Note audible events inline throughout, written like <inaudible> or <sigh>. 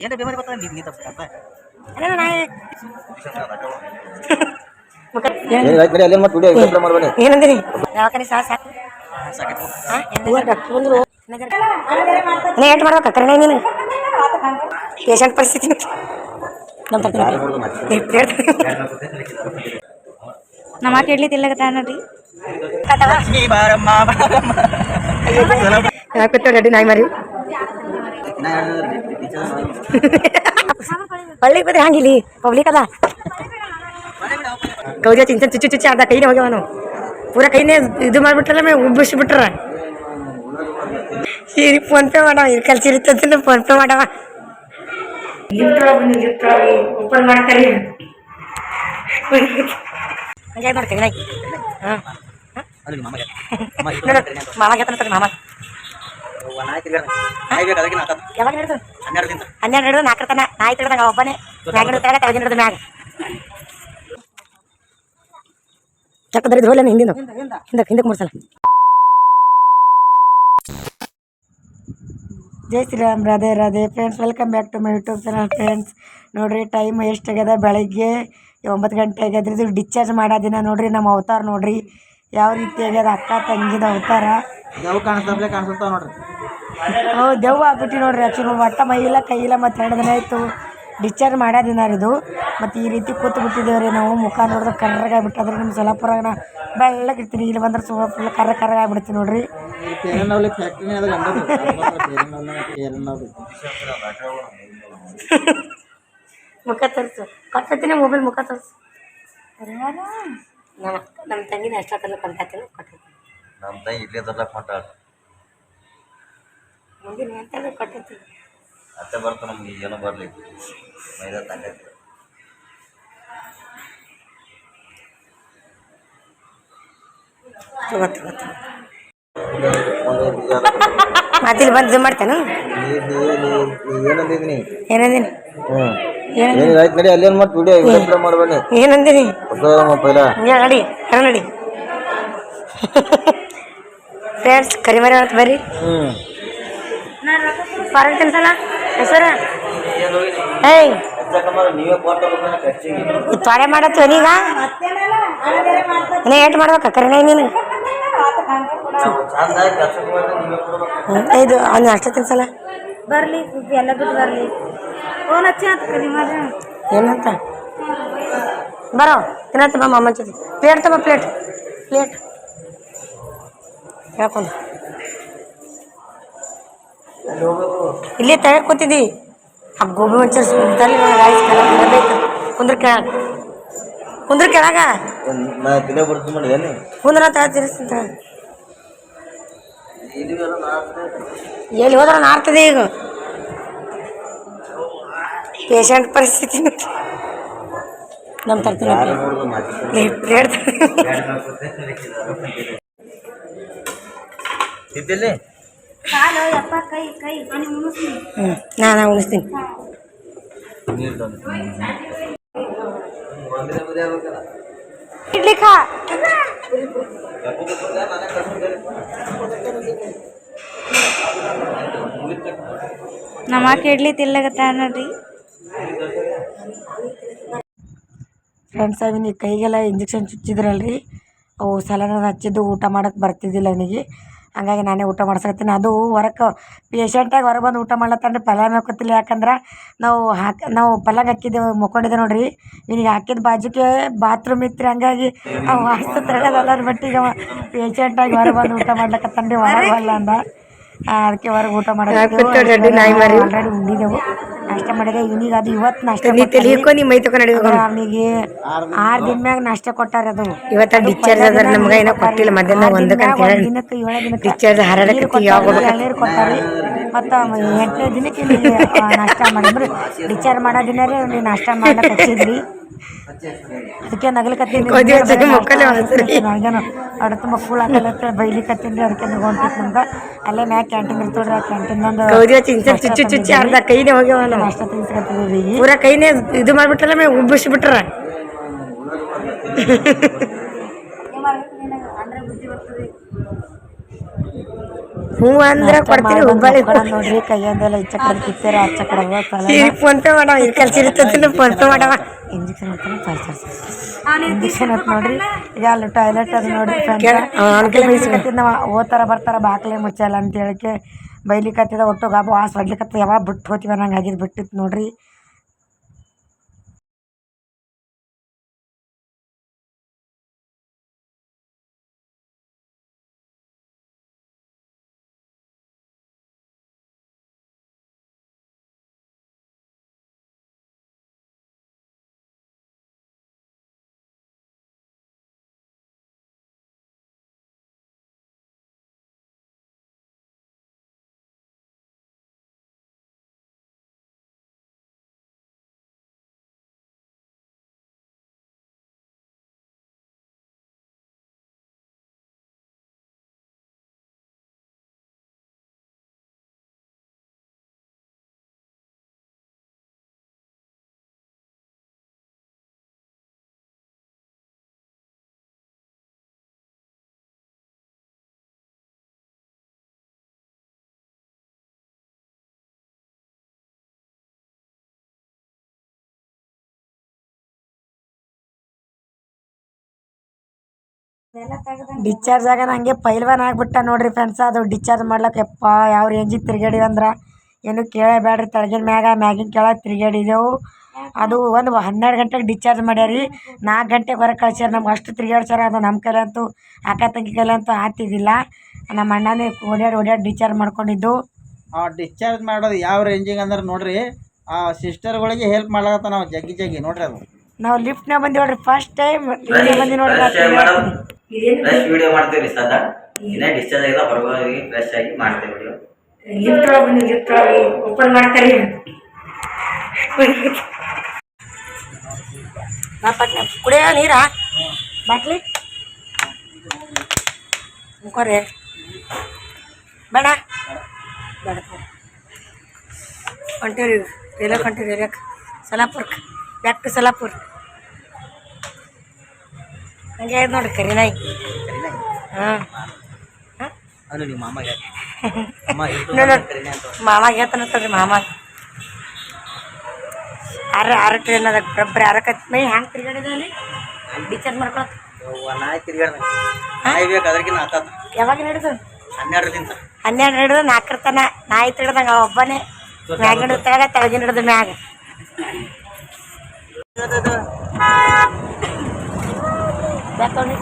ಏನ್ರ ಬೇಮಾರಿ ಬರ್ತಾನೆ ನೀ ನೀ ತಪ್ಪಿಸ್ಕಂತ ಏನಂದಿರಿ ಏಟ್ ಮಾಡ್ಬೇಕ ಕರೆನೇ ನೀನು ಪೇಷಂಟ್ ಪರಿಸ್ಥಿತಿ ನಮ್ಮ ನಮ್ಮ ಮಾತು ಇಡ್ಲಿ ತಿಲ್ಲಗತ್ತ ನೋಡ್ರಿ ಲಕ್ಷ್ಮೀ ಬಾರಮ್ಮ ಬಾರಮ್ಮ ಯಾಕೆ ರೆಡಿ ನಾಯಿ ಮಾರಿ <laughs> ಹಳ್ಳಿಗೆ ಬಂದ್ರೆ ಹಂಗಿಲ್ಲ ಪಬ್ಲಿಕ್ ಅದ ಕೌಜ ಚಿಂಚ ಚುಚ್ಚು ಚುಚ್ಚಿ ಅರ್ಧ ಕೈನೇ ಹೋಗ್ಯವನು. ಪೂರ ಕೈನೇ ಇದು ಮಾಡ್ಬಿಟ್ರಲ್ಲ ಮೇ ಉಬ್ಬಿಸ್ಬಿಟ್ರ. ಸೀರಿ ಫೋನ್ ಪೇ ಮಾಡವ ಇದು ಕಲ್ಸಿರ್ತದ ಫೋನ್ ಪೇ ಮಾಡವ. ಓಪನ್ ಮಾಡ್ತಾರೆ ನಾಯಿ ಹಾಂ. ಮಾಮಗೆ ಮಾಮ ನಾಯಿ ತಿರ್ಗಾಡ ನಾಯಿ ಬೇಕು ಅದಕ್ಕೆ ನಾಲ್ಕು ಯಾವಾಗ ಹನ್ನೆರಡರಿಂದ. ಹನ್ನೆರಡು ಹಿಡಿದು ನಾಲ್ಕರ ತನ ನಾಯಿ ತಿಳ್ದಂಗ ಒಬ್ಬನೇ. ಮ್ಯಾಗ ಹಿಡಿದಾಗ ಕೆಳಗಿನ ಹಿಡಿದು ಮ್ಯಾಗ. ಚಕ್ಕ ಬರಿದು ಹೋಲ್ಲ ಹಿಂದಿನ ಹಿಂದಕ್ಕೆ ಹಿಂದಕ್ಕೆ ಮೂರು ಸಲ. ಜೈ Shriram Radhe Radhe. Friends welcome back to my YouTube channel friends ನೋಡ್ರಿ ಟೈಮ್ ಎಷ್ಟಾಗ್ಯದ ಬೆಳಗ್ಗೆ? ಒಂಬತ್ತು ಗಂಟೆ ಆಗ್ಯದ್ರಿ ಇದು ಡಿಸ್ಚಾರ್ಜ್ ಮಾಡೋ ದಿನ ನೋಡ್ರಿ ನಮ್ಮ ಅವತಾರ ನೋಡ್ರಿ. ಯಾವ ರೀತಿ ಆಗ್ಯದ? ಅಕ್ಕ ತಂಗಿದ ಅವತಾರ. ಯಾವ ಕಾಣಿಸ್ತಾವ್ಲೆ ಕಾಣಿಸ್ತಾವ ನೋಡ್ರಿ. ಹ್ಞೂ ದೆವ್ವ ಆಗ್ಬಿಟ್ಟು ನೋಡ್ರಿ ಆ್ಯಕ್ಚುಲಿ ಒಟ್ಟ ಮೈ ಇಲ್ಲ ಕೈ ಇಲ್ಲ ಮತ್ತು ಎರಡು ದಿನ ಆಯಿತು. ಡಿಸ್ಚಾರ್ಜ್ ಮಾಡೋ ದಿನ ಇದು. ಮತ್ತು ಈ ರೀತಿ ಕೂತು ಬಿಟ್ಟಿದ್ದೇವೆ ರೀ ನಾವು. ಮುಖ ನೋಡಿದ್ರೆ ಕರ್ರಗಾಗ್ಬಿಟ್ಟದ್ರಿ ನಿಮ್ಮ ಸೊಲ್ಲಾಪುರಾಗ ಬೆಳ್ಳಗಿರ್ತೀನಿ ಇಲ್ಲಿ ಬಂದ್ರೆ ಸುಮ್ಮ ಫುಲ್ ಕರ್ರ ಕರ್ರಗಾಗ್ಬಿಡ್ತೀನಿ ನೋಡ್ರಿ. <laughs> ಮುಖ ತರಿಸು. ಕಟ್ಟತ್ತೀನಿ ಮೊಬೈಲ್ ಮುಖ ತರಿಸು. ನಮ್ಮ ನಮ್ಮ ತಂಗಿನ ಎಷ್ಟೊತ್ತಲ್ಲ ಕೊಂಟಾತೀನಿ ಕಟ್ಟ ನಮ್ಮ ತಾಯಿ ಇಲ್ಲೇ ದೊಡ್ಡ ಕೊಂಟಾಳ ಮುಂದಿನ ಎಂತೆಲ್ಲ ಕೊಟ್ಟಿರ್ತೀನಿ ಅತ್ತೆ ಬರ್ತ ನಮ್ಗೆ ಏನು ಬರಲಿ. ಮೈದಾ ತಂದೆ. ಗೊತ್ತು ಗೊತ್ತು <laughs> ಮಾತಿಲ್ಲಿ ಬಂದು ಇದು ಮಾಡ್ತೇನು ಏನಂದಿದ್ನಿ? ಏನಂದಿನಿ? ಏನು ಏನು ಆಯ್ತು ನಡಿ ಅಲ್ಲೇನು ಮತ್ತೆ ವಿಡಿಯೋ ಎಕ್ಸ್ಪ್ಲೇನ್ ಮಾಡ್ಬೇಡಿ ಏನಂದಿನಿ? ಪೈಲ. ನಡಿ ನಡಿ. <laughs> ಫ್ರೆಂಡ್ಸ್ ಕರಿಮರಿ ಬರ್ರಿ. ಹ್ಞೂ ಪಾರ್ಕ್ ತಿನ್ಸಲ್ಲ ಹೆಸರ? ಏಯ್! ತ್ವಾಡೆ ಮಾಡತ್ತು ನೀಗ ನೀ ಏಟ್ ಮಾಡ್ಬೇಕ ಕರಿನೇ ನೀನು. ಇದು ಅವ್ನು ಅಷ್ಟೇ ತಿನ್ಸಲ್ಲ? ಬರಲಿ ಎಲ್ಲ ಬಿಟ್ಟು ಬರಲಿ. ಫೋನ್ ಹಚ್ಚಿ ಏನಂತ? ಬರೋ ತಿನ್ನತ್ತ ಬಾ ಅಮ್ಮ ಜೊತೆ. ಪ್ಲೇಟ್ ತಗೋ ಪ್ಲೇಟ್ ಪ್ಲೇಟ್ ಹೇಳ್ಕೊಂಡು. ಇಲ್ಲಿ ತಗ ಕೂತಿದ್ದಿ ಆ ಗೋಬಿ ಮಂಚೂರಿ ಕುಂತಲ್ಲಿ ರೈಸ್ ಬೇಕು ಕುಂದ್ರ ಕೆಳಗ ಕುಂದ್ರ ಕೆಳಗ? ನಾ ತಿನ್ನ ಬರ್ತೀನಿ ಮಾಡಿ ಏನು ಕುಂದ್ರ ನಾಲ್ಕು ಎಲ್ಲಿ ಹೋದ್ರ ನಾರ್ತದೆ ಈಗ? ಪೇಷಂಟ್ ಪರಿಸ್ಥಿತಿ. ನಮ್ಮ ತರ್ತೀನಿ ಯಾರು ನಾನು ಇಡ್ಲಿಕ್ಕ ನಮ್ಮ ಅಕ್ಕ ಇಡ್ಲಿ ತಿಲ್ಲಗತ್ತ ನೋಡ್ರಿ. ಫ್ರೆಂಡ್ಸ್ ಅವನಿಗೆ ಕೈಗೆಲ್ಲ ಇಂಜೆಕ್ಷನ್ ಚುಚ್ಚಿದ್ರಲ್ರಿ? ಅವು ಸಲನ ಹಚ್ಚಿದ್ದು ಊಟ ಮಾಡಕ್ಕೆ ಬರ್ತಿದ್ದಿಲ್ಲ ಅವನಿಗೆ. ಹಂಗಾಗಿ ನಾನೇ ಊಟ ಮಾಡ್ಸಕತ್ತೀನಿ. ಅದು ಹೊರಕ್ಕೆ ಪೇಷಂಟಾಗಿ ಹೊರಗೆ ಬಂದು ಊಟ ಮಾಡ್ಲತ್ತಂದ್ರೆ ಪಲ್ಯ ಹಾಕೋತಿಲ್ಲ ಯಾಕಂದ್ರೆ ನಾವು ಹಾಕಿ ನಾವು ಪಲ್ಯ ಹಾಕಿದ್ದೆವು ಮುಕ್ಕೊಂಡಿದ್ದೆ ನೋಡಿರಿ. ನಿನಗೆ ಹಾಕಿದ ಬಾಜುಕೆ ಬಾತ್ರೂಮ್ ಇತ್ತು ಹಂಗಾಗಿ ಅವು ವಾಸ್ತು ತಿರ್ಗೋದಲ್ಲ ಬಟ್ ಈಗ ಪೇಷಂಟಾಗಿ ಹೊರಗೆ ಬಂದು ಊಟ ಮಾಡ್ಲಕತ್ತಾನ್ರಿ. ಹೊರಗೆ ಬರಲ್ಲ ಅಂದ. ಅದಕ್ಕೆ ಹೊರಗೆ ಊಟ ಮಾಡೋದು ಆಲ್ರೆಡಿ ಉಂಡಿದೆವು. ನಾಷ್ಟ ಮಾಡಿದೆ. ಈಗ ಅದು ಇವತ್ತು ನಾಷ್ಟ ಅವನಿಗೆ ಆರು ದಿನ ಮ್ಯಾಗ ನಾಷ್ಟ ಕೊಟ್ಟಾರ ಅದು. ಇವತ್ತ ಡಿಸ್ಚಾರ್ಜ್ ಅದ ನಮ್ಗೆ ಏನೋ ಕೊಟ್ಟಿಲ್ಲ. ಮಧ್ಯಾಹ್ನ ಒಂದಕ್ಕೆ ಅಂತ ಹೇಳಿ. ದಿನಕ್ಕೆ ಏಳ ದಿನಕ್ಕೆ ಡಿಸ್ಚಾರ್ಜ್ ಹರಡಕ್ಕೆ ಎಳ್ನೀರು ಕೊಟ್ಟಾರಿ ಮತ್ತು ಎಂಟನೇ ದಿನಕ್ಕೆ ನಾಷ್ಟಾ ಮಾಡಿದ್ರು ಡಿಸ್ಚಾರ್ಜ್ ಮಾಡೋ ದಿನ ರೀ ನಾಷ್ಟ ಮಾಡಕ್ಕೆ ಹಚ್ಚಿದ್ರಿ ಅದಕ್ಕೆ ನಗಲಿಕತ್ತೀನಿ ಅಡ ತುಂಬ ಕೂಲ್ ಆಗಲತ್ತ ಬೈಲಿಕತ್ತೀನಿ ಅದಕ್ಕೆ ನಮ್ಗೆ. ಅಲ್ಲೇ ಮ್ಯಾಗ ಕ್ಯಾಂಟೀನ್ ಇರ್ತವ್ರಿ ಆ ಕ್ಯಾಂಟೀನ್ ಚುಚ್ಚು ಚುಚ್ಚಿ ಅರ್ಧ ಕೈನೇ ಹೋಗ್ಯಾವ ನಾಷ್ಟ ತಿನ್ಸ್ಕೊತಿದ್ದೀವಿ ಈಗ ಪೂರ ಕೈನೇ ಇದು ಮಾಡ್ಬಿಟ್ರಲ್ಲ ಮೇ ಉಬ್ಬಿಸ್ಬಿಟ್ರ. ಹ್ಞೂ ಅಂದ್ರೆ ಕೊಡ್ತೀರಿ ಹುಬ್ಬಳ್ಳಿ ನೋಡ್ರಿ ಕೈಯಂದೆಲ್ಲ ಈಚೆ ಕಡೆ ಕಿತ್ತೀರ ಹೋಗ್ತಲ್ಲ ಈಗ ಫೋನ್ ಪೇ ಮಾಡವ ಇದು ಕಲ್ಸಿರ್ತದ ಫೋನ್ ಪೇ ಮಾಡವ. ಇಂಜೆಕ್ಷನ್ ಅಂತಾನೆ ಸರ್ ಇಂಜೆಕ್ಷನ್ ಅಂತ ನೋಡ್ರಿ. ಈಗ ಅಲ್ಲಿ ಟಾಯ್ಲೆಟ್ ಅದು ನೋಡ್ರಿ ಬೈಲಿಕತ್ತಿದ್ ನಾವು ಓದ್ತಾರ ಬರ್ತಾರ ಬಾಕ್ಲೆ ಮುಚ್ಚಲ್ಲ ಅಂತ ಹೇಳಿಕೆ ಬೈಲಿಕತ್ತಿದ ಒಟ್ಟು ಗಾಬು ವಾಸ್ ಹೊಡ್ಲಿಕತ್ತ ಯಾವಾಗ ಬಿಟ್ಟು ಹೋತೀವಿ ನಂಗೆ ಆಗಿದ್ದು ಬಿಟ್ಟಿತ್ತು ನೋಡ್ರಿ. ಡಿಸ್ಚಾರ್ಜ್ ಆಗ ನಂಗೆ ಪೈಲ್ವಾನ್ ಆಗ್ಬಿಟ್ಟ ನೋಡ್ರಿ ಫ್ರೆಂಡ್ಸ್ ಅದು ಡಿಸ್ಚಾರ್ಜ್ ಮಾಡ್ಲಕ್ಕೆ ಯಪ್ಪ ಯಾವ ರೇಂಜಿಗೆ ತಿರ್ಗಾಡಿವಿ ಅಂದ್ರೆ? ಏನು ಕೇಳಬೇಡ್ರಿ ತಳಗಿನ ಮ್ಯಾಗ ಮ್ಯಾಗಿನ ಕೆಳಗೆ ತಿರ್ಗಾಡಿದೆವು ಅದು ಒಂದು ಹನ್ನೆರಡು ಗಂಟೆಗೆ ಡಿಸ್ಚಾರ್ಜ್ ಮಾಡ್ಯಾರಿ. ನಾಲ್ಕು ಗಂಟೆಗೆ ಹೊರಗೆ ಕಳ್ಸ್ಯಾರ ನಮ್ಗೆ ಅಷ್ಟು ತಿರ್ಗಾಡ್ಸ್ಯಾರ ಅದು ನಮ್ಮ ಕೈಲಿ ಅಂತೂ ಅಕ್ಕ ತಂಗಿ ಕೈಲಿ ಅಂತೂ ಆಗ್ತಿದ್ದಿಲ್ಲ ನಮ್ಮ ಅಣ್ಣನೇ ಓಡಾಡಿ ಓಡ್ಯಾಡಿ ಡಿಸ್ಚಾರ್ಜ್ ಮಾಡ್ಕೊಂಡಿದ್ದು. ಆ ಡಿಸ್ಚಾರ್ಜ್ ಮಾಡೋದು ಯಾವ ರೇಂಜಿಗೆ ಅಂದ್ರೆ ನೋಡ್ರಿ ಆ ಸಿಸ್ಟರ್ಗಳಿಗೆ ಹೆಲ್ಪ್ ಮಾಡ್ಲತ್ತ ನಾವು ಜಗ್ಗಿ ಜಗ್ಗಿ ನೋಡ್ರಿ ಅದು. ನಾವು ಲಿಫ್ಟ್ನಾಗ ಬಂದಿ ನೋಡ್ರಿ ಫಸ್ಟ್ ಟೈಮ್ ಇಲ್ಲಿ ಬಂದಿ ನೋಡ್ರಿ. ಫ್ರೆಶ್ ವಿಡಿಯೋ ಮಾಡ್ತೀವಿ ರೀ ಸದಾ? ಇನ್ನೇ ಡಿಸ್ಚಾರ್ಜ್ ಆಗಿಲ್ಲ ಫ್ರೆಶ್ ಆಗಿ ಮಾಡ್ತೇವೆ ವಿಡಿಯೋ ಲಿಫ್ಟ್ ಒಳಗೆ ಬಂದು ಲಿಫ್ಟ್ ಒಳಗೆ ಓಪನ್ ಮಾಡ್ತಾರೆ ನಾ ಪಟ್ನೆ ಕುಡಿಯೋ ನೀರಾ? ಬಾಟ್ಲಿ? ಮುಖೋರಿ ಬೇಡ. ಬೇಡ ಹೊಂಟೀವ್ರಿ ರೇಲಕ್ಕೆ ಹೊಂಟೀವಿ ರೇಲಕ್ಕೆ ಸಲಾಪುರ್ಕ್ಕೆ ಬ್ಯಾಕ್ ಟು ಸಲಾಪುರ್? ಹಂಗೆ ಆಯ್ತು ಕರಿ ಕರಿನಾಯಿ. ಹಾಂ. ಅದು ನಿಮ್ಮ ಮಾಮಗೆ ನೋಡು. ಕರೀನೆ ಅಂತ ಮಾಮಾಗ ಮಾಮಾಗ ಆರ ಆರ ಟ್ರೈನ್ ಅದ ಬರೋಬ್ಬರಿ ಆರಕ್ಕೆ ಮೈ ಹ್ಯಾಂಗೆ ತಿರ್ಗಾಡಿದ ಅಲ್ಲಿ? ಡಿಚಾರ್ಜ್ ಮಾಡ್ಕೊಳಕ್. ನಾಯಿ ತಿರ್ಗಾಡ್ದ. ನಾಯಿ ಬೇಕು ಅದಕ್ಕಿಂತ ಆತಾತ ಯಾವಾಗ ನಡೆದು? ಹನ್ನೆರಡರಿಂದ ಹನ್ನೆರಡು ಹಿಡಿದು ನಾಲ್ಕರ ತನ. ನಾಯಿ ತಿಳಿದಂಗ ಅವ ಒಬ್ಬನೇ. ಮ್ಯಾಗ ಹಿಡಿದು ತೆಳಗ ತೆಳಗಿನ ಹಿಡಿದು ಮ್ಯಾಗ. ಬ್ಯಾಗ್ ತಗೊಂಡಿ.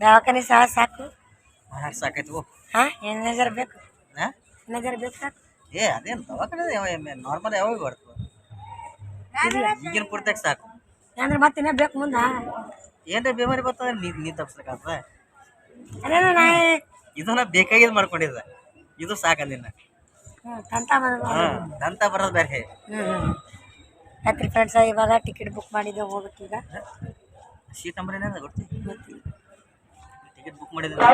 ದವಾಖಾನೆ ಸಹ ಸಾಕು ಭಾಳ ಸಾಕೈತಿ ಹಾ ಏನೇಜರ್ ಬೇಕು ಹಾಂ ಏನೇಜರ್ ಬೇಕು ಸಾಕು ಏ ಅದೇನು ದವಾಖಾನೆ ನಾರ್ಮಲ್ ಯಾವಾಗ ಬರ್ತದೆ? ಈಗಿನ ಪೂರ್ತಿಯಾಗ ಸಾಕು. ಅಂದ್ರೆ ಮತ್ತೆ ಇನ್ನೇ ಬೇಕು ಮುಂದೆ? ಏನ್ರ ಬೇಮಾರಿ ಬರ್ತದ? ನೀ ನೀ ತಪ್ಸ್ಬೇಕಾಗ್ತದೆ ಇದನ್ನ ಬೇಕಾಗಿದ್ದು ಮಾಡ್ಕೊಂಡಿದ್ದೆ. ಇದು ಸಾಕಂದಿನ ಹಾಂ ದಂತ ಬರೋದು ಬೇರೆ. ಆಯ್ತು ಫ್ರೆಂಡ್ಸ್ ಇವಾಗ ಟಿಕೆಟ್ ಬುಕ್ ಮಾಡಿದ್ದೆ ಹೋಗಕ್ಕೆ ಈಗ. ಸೀಟ್ ನಂಬರ್ ಏನಾದ ಗೊತ್ತಿ? ಟಿಕೆಟ್ ಬುಕ್ ಮಾಡಿದ್ರೆ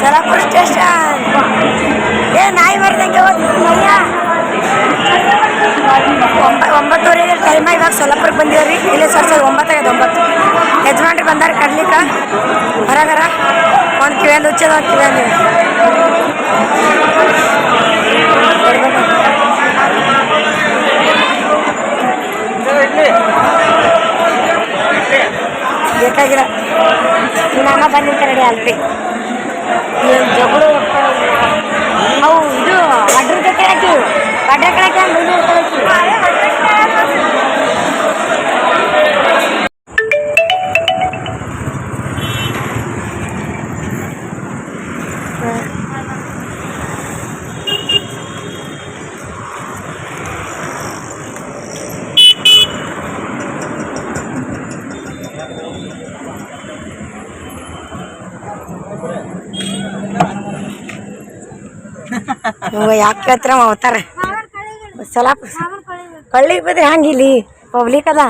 ಸರಪುರ ಸ್ಟೇಷನ್ ಏ, ನಾಯಿ ಬರ್ದಂಗೆ ಒಂಬ, ಒಂಬತ್ತುವರೆಗೆ ಟೈಮ್ ಇವಾಗ ಸೊಲ್ಲಾಪುರಕ್ಕೆ ಬಂದಿವ್ರಿ ಇಲ್ಲಿ ಸರ್ ಸರ್ ಒಂಬತ್ತಾಗೈತೆ ಒಂಬತ್ತು. ಯಜಮಾನ್ರಿ ಬಂದಾರ ಕಡ್ಲಿಕ್ಕೆ ಹೊರಗರ ಒಂದು ಕಿವಿಯಲ್ಲಿ ಹುಚ್ಚದ ಒಂದು ಕಿವಿಯಲ್ಲಿ ಬೇಕಾಗಿಲ್ಲ ನಿಮ್ಮ ಅಮ್ಮ ಬಂದಿರ್ತಾರೆ, ರೆಡಿ ಅಲ್ಪಿ ಏನು ಜಗಳು ಅವು ಇದು ಅಡ್ರದ ಕೆಳಕ್ಕೆ ಗಡ್ಡ ಯಾಕೆ ಹತ್ರ ಅವತಾರ? ಸಲ ಕಳ್ಳಿ ಬದ್ರಿ ಹಂಗೆ ಇಲ್ಲಿ? ಪಬ್ಲಿಕ್ ಅದ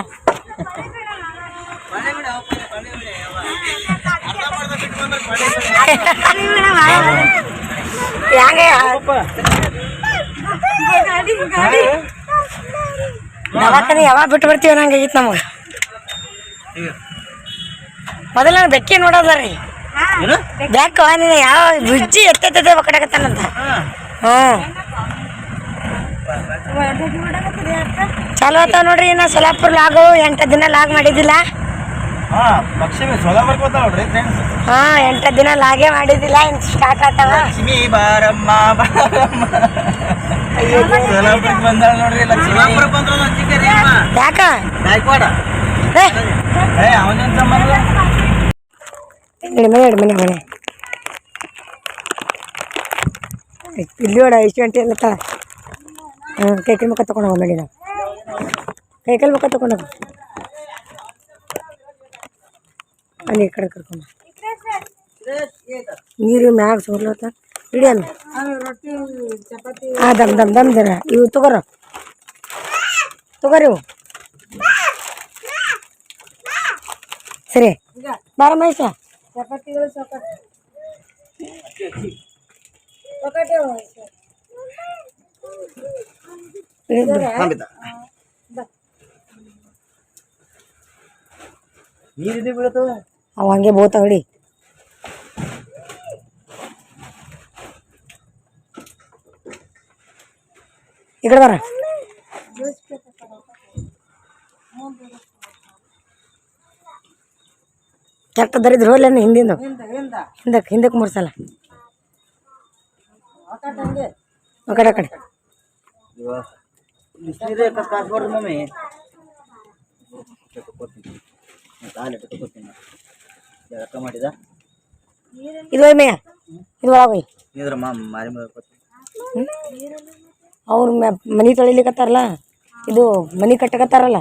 ಹೆಂಗೆ? ದವಾಖಾನೆ ಯಾವಾಗ ಬಿಟ್ಟು ಬರ್ತೀವಿ ನಂಗೆ ಆಗೈತಿ ನಮಗೆ. ಮೊದಲ ನಾನು ಬೆಕ್ಕಿ ನೋಡೋದ ರೀ ಏನು? ಬೆಕ್ಕ ನೀನು ಯಾವ ಬುಜ್ಜಿ ಎತ್ತೆತ್ತದೆ ಒಕ್ಕಡಕತ್ತಾನಂತ ಚಲೋ ಆತಾವ ನೋಡ್ರಿ ನಾ ಸೊಲಾಪುರ್ ಲಾಗು ಎಂಟು ದಿನ ಲಾಗ್ ಮಾಡಿದಿಲ್ಲ. ಹಾ ಎಂಟ ಸೊಲ ಬರ್ಕೋತಾಳ ನೋಡ್ರಿ ಹಾ ಎಂಟು ದಿನ ಲಾಗೇ ಮಾಡಿದಿಲ್ಲ ಇನ್ ಸ್ಟಾರ್ಟ್ ಆತಾವ. ಲಕ್ಷ್ಮಿ ಬಾರಮ್ಮ ಬಾರಮ್ಮ. ಸೊಲಾಪುರಕ್ಕೆ ಬಂದಾಳ ನೋಡ್ರಿ ಲಕ್ಷ್ಮಿ. ಯಾಕ? ಗಾಯಕ್ವಾಡ. ಏ, ಏ ಅವನೇನ್ ಸಂಬಂಧ? ಹೇಳಿ ಮನೆ ಮನೆ ಮನೆ ಇಲ್ಲಿ ನೋಡ ಎಷ್ಟು ಗಂಟೆ ಎಲ್ಲ ತ. ಹ್ಞೂ ಕೈ ಕೈ ಮುಖ ತೊಗೊಂಡು ಹೋಗಿ ಮಾಡಿ ನಾವು. ಕೈ ಕೈ ಮುಖ ತೊಗೊಂಡು ಹೋಗ. ಅಲ್ಲಿ ಈ ಕಡೆ ಕರ್ಕೊಂಡು ನೀರು ಮ್ಯಾಗ ಸೋರ್ಲತ್ತ ಇಡಿ ಅನ್ನ ಹಾಂ ದಮ್ ದಮ್ ದಮ್ ದರ ಇವು ತಗೋರ. ತಗೋರಿ ಇವು. ಸರಿ. ಬಾರ ಮಹೇಶ. ಚಪಾತಿಗಳು ಸೊಕಟ್ ನೀರಿದೆ ಬೋತ ಅವು ಹಂಗೆ ಬೋತಾವ ಹಿಡಿ. ಈ ಕಡೆ ಬರ. ಕೆಟ್ಟ ದರಿದ್ರ ಹೋಗ್ಲೇನು ಹಿಂದಿಂದ? ಹಿಂದಕ್ಕೆ ಹಿಂದಕ್ಕೆ ಮೂರು ಸಲ ಕಡೆ ಕಡೆ. ಮಮ್ಮಿ ಇದು ಮೇಯ ಇದು ಮನೆ ತೊಳಿಲಿಕತ್ತಾರಲ್ಲ? ಇದು ಮನೆ ಕಟ್ಟಕತ್ತಾರಲ್ಲ?